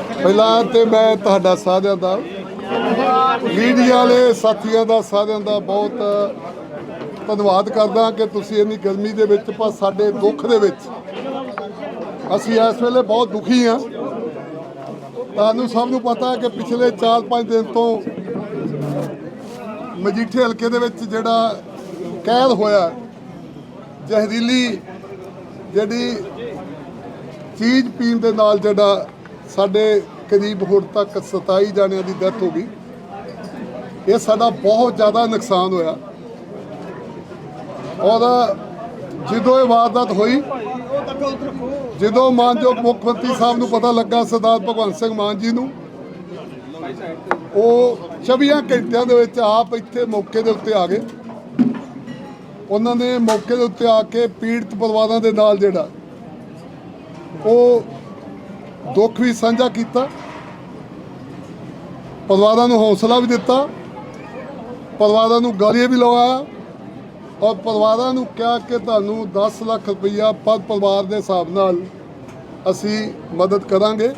ਪਹਿਲਾਂ ਤੇ ਮੈਂ ਤੁਹਾਡਾ ਸਾਰਿਆਂ ਦਾ, ਮੀਡੀਆ ਵਾਲੇ ਸਾਥੀਆਂ ਦਾ ਸਾਰਿਆਂ ਦਾ ਬਹੁਤ ਧੰਨਵਾਦ ਕਰਦਾ ਕਿ ਤੁਸੀਂ ਇੰਨੀ ਗਰਮੀ ਦੇ ਵਿੱਚ ਪਰ ਸਾਡੇ ਦੁੱਖ ਦੇ ਵਿੱਚ ਅਸੀਂ ਇਸ ਵੇਲੇ ਬਹੁਤ ਦੁਖੀ ਹਾਂ। ਤੁਹਾਨੂੰ ਸਭ ਨੂੰ ਪਤਾ ਕਿ ਪਿਛਲੇ 4-5 ਦਿਨ ਤੋਂ ਮਜੀਠੇ ਹਲਕੇ ਦੇ ਵਿੱਚ ਜਿਹੜਾ ਕਹਿਰ ਹੋਇਆ, ਜ਼ਹਿਰੀਲੀ ਜਿਹੜੀ ਚੀਜ਼ ਪੀਣ ਦੇ ਨਾਲ ਜਿਹੜਾ ਸਾਡੇ ਕਰੀਬ ਹੁਣ ਤੱਕ 27 ਜਾਣਿਆਂ ਦੀ ਡੈਥ ਹੋ ਗਈ। ਇਹ ਸਾਡਾ ਬਹੁਤ ਜ਼ਿਆਦਾ ਨੁਕਸਾਨ ਹੋਇਆ। ਔਰ ਜਦੋਂ ਇਹ ਵਾਰਦਾਤ ਹੋਈ, ਜਦੋਂ ਮਾਨਯੋਗ ਮੁੱਖ ਮੰਤਰੀ ਸਾਹਿਬ ਨੂੰ ਪਤਾ ਲੱਗਾ, ਸਰਦਾਰ ਭਗਵੰਤ ਸਿੰਘ ਮਾਨ ਜੀ ਨੂੰ, ਉਹ 24 ਘੰਟਿਆਂ ਦੇ ਵਿੱਚ ਆਪ ਇੱਥੇ ਮੌਕੇ ਦੇ ਉੱਤੇ ਆ ਗਏ। ਉਹਨਾਂ ਨੇ ਮੌਕੇ ਦੇ ਉੱਤੇ ਆ ਕੇ ਪੀੜਤ ਪਰਿਵਾਰਾਂ ਦੇ ਨਾਲ ਜਿਹੜਾ, ਉਹ ਦੁੱਖ ਵੀ ਸਾਂਝਾ ਕੀਤਾ। ਪਰਿਵਾਰਾਂ ਨੂੰ ਹੌਸਲਾ ਵੀ ਦਿੱਤਾ। ਪਰਿਵਾਰਾਂ ਨੂੰ ਗਾਲੀਆਂ ਵੀ ਲਵਾਇਆ ਔਰ ਪਰਿਵਾਰਾਂ ਨੂੰ ਕਿਹਾ ਕਿ ਤੁਹਾਨੂੰ 10 ਲੱਖ ਰੁਪਈਆ ਪਰ ਪਰਿਵਾਰ ਦੇ ਹਿਸਾਬ ਨਾਲ ਅਸੀਂ ਮਦਦ ਕਰਾਂਗੇ।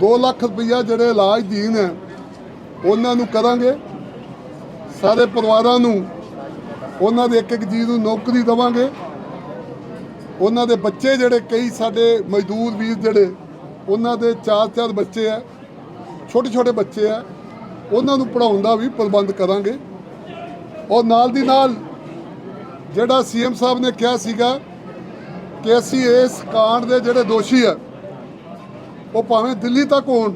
2 ਲੱਖ ਰੁਪਈਆ ਜਿਹੜੇ ਇਲਾਜ ਦੀਨ ਹੈ, ਉਹਨਾਂ ਨੂੰ ਕਰਾਂਗੇ। ਸਾਰੇ ਪਰਿਵਾਰਾਂ ਨੂੰ, ਉਹਨਾਂ ਦੇ ਇੱਕ ਇੱਕ ਜੀ ਨੂੰ ਨੌਕਰੀ ਦੇਵਾਂਗੇ। ਉਹਨਾਂ ਦੇ ਬੱਚੇ ਜਿਹੜੇ ਕਈ ਸਾਡੇ ਮਜ਼ਦੂਰ ਵੀਰ ਜਿਹੜੇ, ਉਹਨਾਂ ਦੇ ਚਾਰ ਚਾਰ ਬੱਚੇ ਆ, ਛੋਟੇ ਛੋਟੇ ਬੱਚੇ ਆ, ਉਹਨਾਂ ਨੂੰ ਪੜਾਉਣ ਦਾ ਵੀ ਪ੍ਰਬੰਧ ਕਰਾਂਗੇ। ਔਰ ਨਾਲ ਦੀ ਨਾਲ ਜਿਹੜਾ ਸੀਐਮ ਸਾਹਿਬ ਨੇ ਕਿਹਾ ਸੀਗਾ ਕਿ ਅਸੀਂ ਇਸ ਕਾਂਡ ਦੇ ਜਿਹੜੇ ਦੋਸ਼ੀ ਆ, ਉਹ ਭਾਵੇਂ ਦਿੱਲੀ ਤੱਕ ਹੋਣ,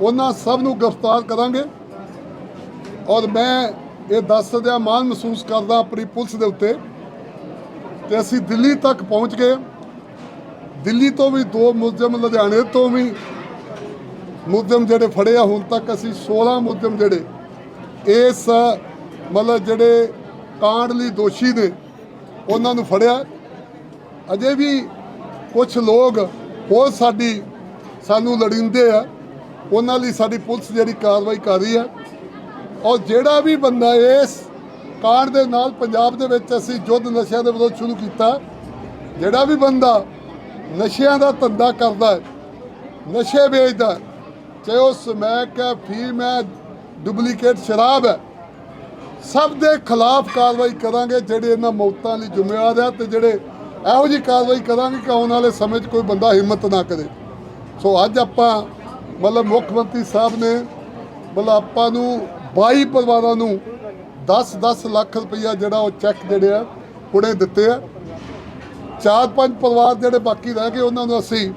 ਉਹਨਾਂ ਸਭ ਨੂੰ ਗ੍ਰਿਫਤਾਰ ਕਰਾਂਗੇ। ਔਰ ਮੈਂ ਇਹ ਦੱਸਦਿਆਂ ਮਾਣ ਮਹਿਸੂਸ ਕਰਦਾ ਆਪਣੀ ਪੁਲਿਸ ਦੇ ਉੱਤੇ ਤੇ ਅਸੀਂ ਦਿੱਲੀ ਤੱਕ ਪਹੁੰਚ ਗਏ। ਦਿੱਲੀ ਤੋਂ ਵੀ ਦੋ ਮੁਲਜ਼ਮ ਲੁਧਿਆਣੇ ਤੋਂ ਵੀ ਮੁਲਜ਼ਮ ਜਿਹੜੇ ਫੜੇ ਆ, ਹੁਣ ਤੱਕ ਅਸੀਂ 16 ਮੁਲਜ਼ਮ ਜਿਹੜੇ ਇਸ, ਮਤਲਬ ਜਿਹੜੇ ਕਾਂਡ ਲਈ ਦੋਸ਼ੀ ਨੇ, ਉਹਨਾਂ ਨੂੰ ਫੜਿਆ। ਅਜੇ ਵੀ ਕੁਝ ਲੋਕ ਹੋਰ ਸਾਡੀ, ਸਾਨੂੰ ਲੜਿੰਦੇ ਆ, ਉਹਨਾਂ ਲਈ ਸਾਡੀ ਪੁਲਿਸ ਜਿਹੜੀ ਕਾਰਵਾਈ ਕਰ ਰਹੀ ਹੈ ਔਰ ਜਿਹੜਾ ਵੀ ਬੰਦਾ ਇਸ ਕਾਂਡ ਦੇ ਨਾਲ ਪੰਜਾਬ ਦੇ ਵਿੱਚ ਅਸੀਂ ਯੁੱਧ ਨਸ਼ਿਆਂ ਦੇ ਵਿਰੁੱਧ ਸ਼ੁਰੂ ਕੀਤਾ। ਜਿਹੜਾ ਵੀ ਬੰਦਾ ਨਸ਼ਿਆਂ ਦਾ ਧੰਦਾ ਕਰਦਾ ਹੈ, ਨਸ਼ੇ ਵੇਚਦਾ ਚਾਹੇ ਉਹ ਸਮੈਕ ਹੈ, ਫੀਮ ਹੈ, ਡੁਪਲੀਕੇਟ ਸ਼ਰਾਬ ਹੈ, ਸਭ ਦੇ ਖਿਲਾਫ ਕਾਰਵਾਈ ਕਰਾਂਗੇ, ਜਿਹੜੇ ਇਹਨਾਂ ਮੌਤਾਂ ਲਈ ਜ਼ਿੰਮੇਵਾਰ ਹੈ ਤੇ ਜਿਹੜੇ ਇਹੋ ਜੀ ਕਾਰਵਾਈ ਕਰਾਂਗੇ ਕਿ ਆਉਣ ਵਾਲੇ ਸਮੇਂ 'ਚ ਕੋਈ ਬੰਦਾ ਹਿੰਮਤ ਨਾ ਕਰੇ। ਸੋ ਅੱਜ ਆਪਾਂ ਮਤਲਬ ਮੁੱਖ ਮੰਤਰੀ ਸਾਹਿਬ ਨੇ ਮਤਲਬ ਆਪਾਂ ਨੂੰ 22 ਪਰਿਵਾਰਾਂ ਨੂੰ 10-10 ਲੱਖ ਰੁਪਈਆ ਜਿਹੜਾ ਉਹ ਚੈੱਕ ਜਿਹੜੇ ਆ, ਹੁਣੇ ਦਿੱਤੇ ਆ। ਚਾਰ ਪੰਜ ਪਰਿਵਾਰ ਜਿਹੜੇ ਬਾਕੀ ਰਹਿ ਗਏ, ਉਹਨਾਂ ਨੂੰ ਅਸੀਂ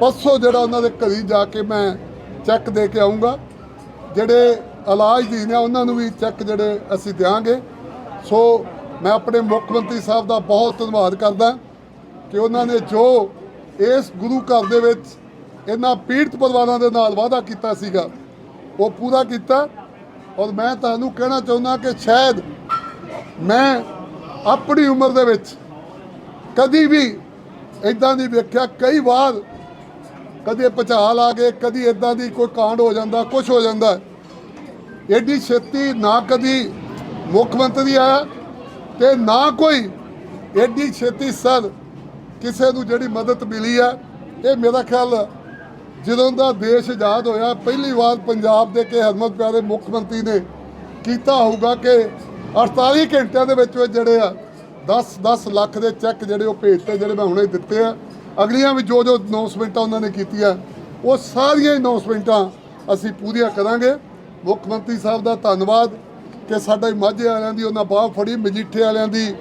ਪਰਸੋਂ ਜਿਹੜਾ ਉਹਨਾਂ ਦੇ ਘਰੀ ਜਾ ਕੇ ਮੈਂ ਚੈੱਕ ਦੇ ਕੇ ਆਉਂਗਾ ਜਿਹੜੇ ਇਲਾਜ ਦੀ ਨੇ, ਉਹਨਾਂ ਨੂੰ ਵੀ ਚੈੱਕ ਜਿਹੜੇ ਅਸੀਂ ਦਿਆਂਗੇ। ਸੋ ਮੈਂ ਆਪਣੇ ਮੁੱਖ ਮੰਤਰੀ ਸਾਹਿਬ ਦਾ ਬਹੁਤ ਧੰਨਵਾਦ ਕਰਦਾ ਕਿ ਉਹਨਾਂ ਨੇ ਜੋ ਇਸ ਗੁਰੂ ਘਰ ਦੇ ਵਿੱਚ ਇਹਨਾਂ ਪੀੜਤ ਪਰਿਵਾਰਾਂ ਦੇ ਨਾਲ ਵਾਅਦਾ ਕੀਤਾ ਸੀਗਾ, ਉਹ ਪੂਰਾ ਕੀਤਾ। ਔਰ ਮੈਂ ਤੁਹਾਨੂੰ ਕਹਿਣਾ ਚਾਹੁੰਦਾ ਕਿ ਸ਼ਾਇਦ ਮੈਂ ਆਪਣੀ ਉਮਰ ਦੇ ਵਿੱਚ ਕਦੀ ਵੀ ਇਦਾਂ ਦੀ ਵੇਖਿਆ, ਕਈ ਵਾਰ ਕਦੇ ਭੁਚਾਲ ਆ ਗਏ, ਕਦੀ ਇਦਾਂ ਦੀ ਕੋਈ ਕਾਂਡ ਹੋ ਜਾਂਦਾ ਕੁਝ ਹੋ ਜਾਂਦਾ। ਐਡੀ ਛੇਤੀ ਨਾ ਕਦੀ ਮੁੱਖ ਮੰਤਰੀ ਆਇਆ ਤੇ ਨਾ ਕੋਈ ਐਡੀ ਛੇਤੀ ਸਰ ਕਿਸੇ ਨੂੰ ਜਿਹੜੀ ਮਦਦ ਮਿਲੀ ਆ, ਇਹ ਮੇਰਾ ਖਿਆਲ ਜਦੋਂ ਦਾ ਦੇਸ਼ ਆਜ਼ਾਦ ਹੋਇਆ, ਪਹਿਲੀ ਵਾਰ ਪੰਜਾਬ ਦੇ ਕੇ ਹਰਮਤ ਪਿਆਰੇ ਮੁੱਖ ਮੰਤਰੀ ਨੇ ਕੀਤਾ ਹੋਊਗਾ ਕਿ 48 ਘੰਟਿਆਂ ਦੇ ਵਿੱਚ ਜਿਹੜੇ ਆ 10 10 ਲੱਖ ਦੇ ਚੈੱਕ ਜਿਹੜੇ ਉਹ ਭੇਜਤੇ ਜਿਹੜੇ ਮੈਂ ਹੁਣੇ ਦਿੱਤੇ ਆ। ਅਗਲੀਆਂ ਵੀ ਜੋ ਜੋ ਅਨਾਉਂਸਮੈਂਟਾਂ ਉਹਨਾਂ ਨੇ ਕੀਤੀਆਂ, ਉਹ ਸਾਰੀਆਂ ਅਨਾਉਂਸਮੈਂਟਾਂ ਅਸੀਂ ਪੂਰੀਆਂ ਕਰਾਂਗੇ। ਮੁੱਖ ਮੰਤਰੀ ਸਾਹਿਬ ਦਾ ਧੰਨਵਾਦ ਕਿ ਸਾਡੇ ਮਾਝੇ ਵਾਲਿਆਂ ਦੀ ਉਹਨਾਂ ਬਾਹ ਫੜੀ, ਮਜੀਠੇ ਵਾਲਿਆਂ ਦੀ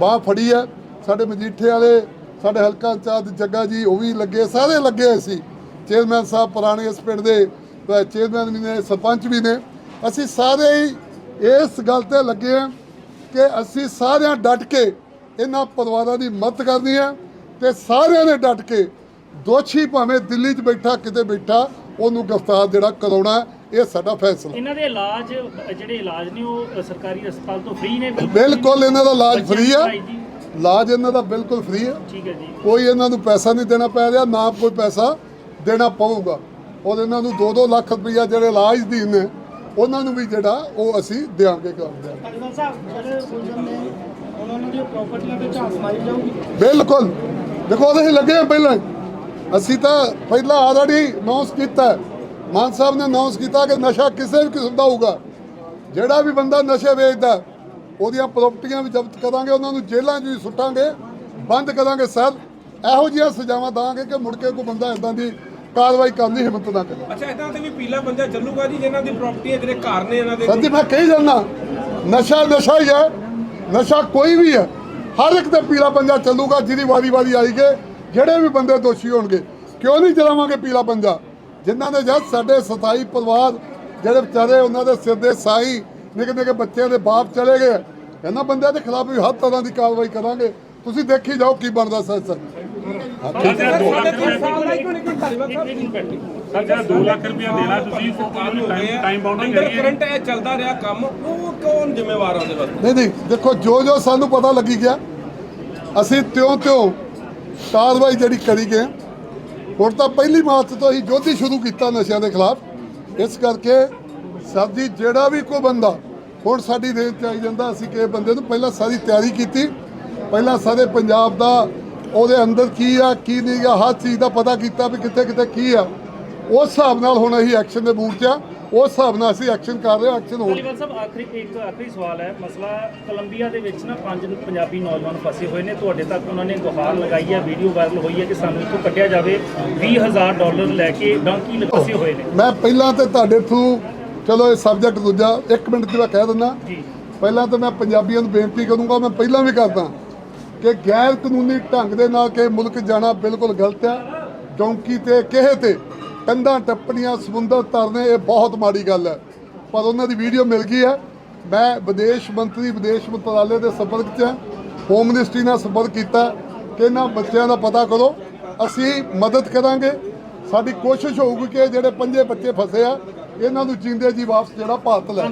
ਬਾਹ ਫੜੀ ਹੈ। ਸਾਡੇ ਮਜੀਠੇ ਵਾਲੇ, ਸਾਡੇ ਹਲਕਾ ਇੰਚਾਰਜ ਜੱਗਾ ਜੀ, ਉਹ ਵੀ ਲੱਗੇ, ਸਾਰੇ ਲੱਗੇ ਹੋਏ ਸੀ। ਚੇਅਰਮੈਨ ਸਾਹਿਬ ਪੁਰਾਣੇ ਇਸ ਪਿੰਡ ਦੇ ਚੇਅਰਮੈਨ ਵੀ ਨੇ ਸਰਪੰਚ ਵੀ ਨੇ। ਅਸੀਂ ਸਾਰੇ ਹੀ ਇਸ ਗੱਲ ਤੇ ਲੱਗੇ ਹਾਂ ਕਿ ਅਸੀਂ ਸਾਰਿਆਂ ਡਟ ਕੇ ਇਹਨਾਂ ਪਰਿਵਾਰਾਂ ਦੀ ਮਦਦ ਕਰਨੀ ਹੈ ਤੇ ਸਾਰਿਆਂ ਨੇ ਡਟ ਕੇ ਦੋਸ਼ੀ ਭਾਵੇਂ ਦਿੱਲੀ 'ਚ ਬੈਠਾ ਕਿਤੇ ਬੈਠਾ ਉਹਨੂੰ ਗ੍ਰਿਫਤਾਰ ਜਿਹੜਾ ਕਰਾਉਣਾ ਇਹ ਸਾਡਾ ਫੈਸਲਾ। ਇਹਨਾਂ ਦੇ ਇਲਾਜ ਜਿਹੜੇ ਇਲਾਜ ਨੇ ਉਹ ਸਰਕਾਰੀ ਹਸਪਤਾਲ ਤੋਂ ਫ੍ਰੀ ਨੇ? ਬਿਲਕੁਲ। ਇਹਨਾਂ ਦਾ ਇਲਾਜ ਫ੍ਰੀ ਜੀ। ਇਲਾਜ ਇਹਨਾਂ ਦਾ ਬਿਲਕੁਲ ਫ੍ਰੀ ਹੈ ਠੀਕ ਹੈ ਜੀ। ਕੋਈ ਇਹਨਾਂ ਨੂੰ ਪੈਸਾ ਨਹੀਂ ਦੇਣਾ ਪੈ ਰਿਹਾ ਨਾ ਕੋਈ ਪੈਸਾ ਦੇਣਾ ਪਊਗਾ। ਔਰ ਇਹਨਾਂ ਨੂੰ 2-2 ਲੱਖ ਰੁਪਈਆ ਜਿਹੜੇ ਇਲਾਜ ਦੀ ਨੇ ਉਹਨਾਂ ਨੂੰ ਵੀ ਜਿਹੜਾ ਉਹ ਅਸੀਂ ਦਿਆਂਗੇ ਕਰ ਦਿਆਂਗੇ ਧੰਨਵਾਦ ਸਾਹਿਬ ਜਿਹੜੇ ਮੁਲਜ਼ਮ ਨੇ ਉਹਨਾਂ ਦੀਆਂ ਪ੍ਰਾਪਰਟੀਆਂ ਤੇ ਝਾਂਸ ਮਾਰੀ ਜਾਊਗੀ। ਬਿਲਕੁਲ। ਦੇਖੋ ਅਸੀਂ ਲੱਗੇ ਪਹਿਲਾਂ ਹੀ। ਅਸੀਂ ਤਾਂ ਪਹਿਲਾਂ ਆਲਰੇਡੀ ਅਨਾਉਂਸ ਕੀਤਾ ਹੈ। ਮਾਨ ਸਾਹਿਬ ਨੇ ਅਨਾਉਂਸ ਕੀਤਾ ਕਿ ਨਸ਼ਾ ਕਿਸੇ ਵੀ ਕਿਸਮ ਦਾ ਹੋਊਗਾ। ਜਿਹੜਾ ਵੀ ਬੰਦਾ ਨਸ਼ੇ ਵੇਚਦਾ ਉਹਦੀਆਂ ਪ੍ਰਾਪਰਟੀਆਂ ਵੀ ਜ਼ਬਤ ਕਰਾਂਗੇ ਉਹਨਾਂ ਨੂੰ ਜੇਲ੍ਹਾਂ 'ਚ ਵੀ ਸੁੱਟਾਂਗੇ ਬੰਦ ਕਰਾਂਗੇ ਸਰ। ਇਹੋ ਜਿਹੀਆਂ ਸਜ਼ਾਵਾਂ ਦਾਂਗੇ ਕਿ ਮੁੜ ਕੇ ਕੋਈ ਬੰਦਾ ਇਦਾਂ ਦੀ ਕਾਰਵਾਈ ਕਰਨ ਦੀ ਹਿੰਮਤ ਨਾ ਕਰੇ ਅੱਛਾ ਇਦਾਂ ਤੇ ਵੀ ਪੀਲਾ ਪੰਜਾ ਚੱਲੂਗਾ ਜੀ ਜਿਨ੍ਹਾਂ ਦੀ ਪ੍ਰਾਪਰਟੀ ਹੈ ਜਿਹੜੇ ਘਰ ਨੇ ਇਹਨਾਂ ਦੇ ਜੀ ਮੈਂ ਕਹੀ ਜਾਂਦਾ ਨਸ਼ਾ ਨਸ਼ਾ ਹੀ ਹੈ ਨਸ਼ਾ ਕੋਈ ਵੀ ਹੈ ਹਰ ਇੱਕ ਤੇ ਪੀਲਾ ਪੰਜਾ ਚੱਲੂਗਾ ਜਿਹਦੀ ਵਾਰੀ ਵਾਰੀ ਆਈਗੇ ਜਿਹੜੇ ਵੀ ਬੰਦੇ ਦੋਸ਼ੀ ਹੋਣਗੇ ਕਿਉਂ ਨਹੀਂ ਚਲਾਵਾਂਗੇ ਪੀਲਾ ਪੰਜਾ ਜਿਨ੍ਹਾਂ ਦੇ ਜਦ ਸਾਡੇ 27 ਪਰਿਵਾਰ ਜਿਹੜੇ ਵਿਚਾਰੇ ਉਹਨਾਂ ਦੇ ਸਿਰ ਦੇ ਸਾਈ ਨਿੱਕੇ ਨਿੱਕੇ ਬੱਚਿਆਂ ਦੇ ਬਾਪ ਚਲੇ ਗਏ ਇਹਨਾਂ ਬੰਦਿਆਂ ਦੇ ਖਿਲਾਫ ਵੀ ਹਰ ਤਰ੍ਹਾਂ ਦੀ ਕਾਰਵਾਈ ਕਰਾਂਗੇ। ਤੁਸੀਂ ਦੇਖੀ ਜਾਓ ਕੀ ਬਣਦਾ ਸਰ ਸਰ। ਨਹੀਂ ਕੋਈ ਧਾਰੀਵਾਲ ਸਾਹਿਬ ਸਰ ਜਿਹੜਾ 2 ਲੱਖ ਰੁਪਇਆ ਦੇਣਾ ਤੁਸੀਂ ਆ ਟਾਈਮ ਬਾਉਂਡਿੰਗ ਅੰਡਰ ਕਰੀਏ। ਕਰੰਟ ਇਹ ਚੱਲਦਾ ਰਿਹਾ ਕੰਮ ਉਹ ਕੌਣ ਜ਼ਿੰਮੇਵਾਰ ਆ ਉਹਦੇ ਵਾਸਤੇ? ਨਹੀਂ ਨਹੀਂ ਦੇਖੋ ਜੋ ਜੋ ਸਾਨੂੰ ਪਤਾ ਲੱਗੀ ਗਿਆ ਅਸੀਂ ਤਿਉਂ ਤਿਉਂ ਕਾਰਵਾਈ ਜਿਹੜੀ ਕਰੀ ਗਏ। ਹੁਣ ਤਾਂ ਪਹਿਲੀ ਮਾਰਚ ਤੋਂ ਹੀ ਸ਼ੁਰੂ ਕੀਤਾ ਨਸ਼ਿਆਂ ਦੇ ਖਿਲਾਫ। ਇਸ ਕਰਕੇ ਸਾਡੀ ਜਿਹੜਾ ਵੀ ਕੋਈ ਬੰਦਾ ਹੁਣ ਸਾਡੀ ਰੇਂਜ ਚ ਆਈ ਜਾਂਦਾ ਅਸੀਂ ਕਿਸੇ ਬੰਦੇ ਨੂੰ ਪਹਿਲਾਂ ਸਾਰੀ ਤਿਆਰੀ ਕੀਤੀ। ਪਹਿਲਾਂ ਸਾਰੇ ਪੰਜਾਬ ਦਾ ਉਹਦੇ ਅੰਦਰ ਕੀ ਆ ਕੀ ਨਹੀਂ ਆ ਹਰ ਚੀਜ਼ ਦਾ ਪਤਾ ਕੀਤਾ ਵੀ ਕਿੱਥੇ ਕਿੱਥੇ ਕੀ ਆ। ਉਸ ਹਿਸਾਬ ਨਾਲ ਹੁਣ ਅਸੀਂ ਐਕਸ਼ਨ ਦੇ ਮੂਡ 'ਚ ਆ। ਉਸ ਹਿਸਾਬ ਨਾਲ ਅਸੀਂ ਐਕਸ਼ਨ ਕਰ ਰਹੇ ਹਾਂ ਐਕਸ਼ਨ ਹੋ ਧਾਲੀਵਾਲ ਸਾਹਿਬ ਆਖਰੀ ਇੱਕ ਆਖਰੀ ਸਵਾਲ ਹੈ। ਮਸਲਾ ਕੋਲੰਬੀਆ ਦੇ ਵਿੱਚ ਨਾ ਪੰਜ ਪੰਜਾਬੀ ਨੌਜਵਾਨ ਫਸੇ ਹੋਏ ਨੇ। ਤੁਹਾਡੇ ਤੱਕ ਉਹਨਾਂ ਨੇ ਗੁਹਾਰ ਲਗਾਈ ਹੈ ਵੀਡੀਓ ਵਾਇਰਲ ਹੋਈ ਹੈ ਕਿ ਸਾਨੂੰ ਇੱਥੋਂ ਕੱਢਿਆ ਜਾਵੇ। 20000 ਡਾਲਰ ਲੈ ਕੇ ਡਾਂਕੀ ਲ- ਫਸੇ ਹੋਏ ਨੇ। ਮੈਂ ਪਹਿਲਾਂ ਤੇ ਤੁਹਾਡੇ ਥਰੂ ਚਲੋ ਇਹ ਸਬਜੈਕਟ ਦੂਜਾ ਇੱਕ ਮਿੰਟ 'ਚ ਮੈਂ ਕਹਿ ਦਿੰਦਾ। ਜੀ। ਪਹਿਲਾਂ ਤਾਂ ਮੈਂ ਪੰਜਾਬੀਆਂ ਨੂੰ ਬੇਨਤੀ ਕਰੂੰਗਾ ਮੈਂ ਪਹਿਲਾਂ ਵੀ ਕਰਦਾ। ਕਿ ਗੈਰ ਕਾਨੂੰਨੀ ਢੰਗ ਦੇ ਨਾਲ ਕਿ ਮੁਲਕ ਜਾਣਾ ਬਿਲਕੁਲ ਗਲਤ ਹੈ। ਡੌਂਕੀ ਤੇ ਕਿਸੇ ਤੇ ਕੰਧਾਂ ਟੱਪਣੀਆਂ, ਸਮੁੰਦਰ ਤਰਨੇ ਇਹ ਬਹੁਤ ਮਾੜੀ ਗੱਲ ਹੈ। ਪਰ ਉਹਨਾਂ ਦੀ ਵੀਡੀਓ ਮਿਲ ਗਈ ਹੈ। ਮੈਂ ਵਿਦੇਸ਼ ਮੰਤਰੀ, ਵਿਦੇਸ਼ ਮੰਤਰਾਲੇ ਦੇ ਸੰਪਰਕ 'ਚ ਹੋਮ ਮਿਨਿਸਟਰੀ ਨਾਲ ਸੰਪਰਕ ਕੀਤਾ ਕਿ ਇਹਨਾਂ ਬੱਚਿਆਂ ਦਾ ਪਤਾ ਕਰੋ। ਅਸੀਂ ਮਦਦ ਕਰਾਂਗੇ। ਸਾਡੀ ਕੋਸ਼ਿਸ਼ ਹੋਊਗੀ ਕਿ ਜਿਹੜੇ ਪੰਜੇ ਬੱਚੇ ਫਸੇ ਆ, ਇਹਨਾਂ ਨੂੰ ਜਿੰਦੇ ਜੀ ਵਾਪਸ ਜਿਹੜਾ ਭਾਰਤ ਲੈ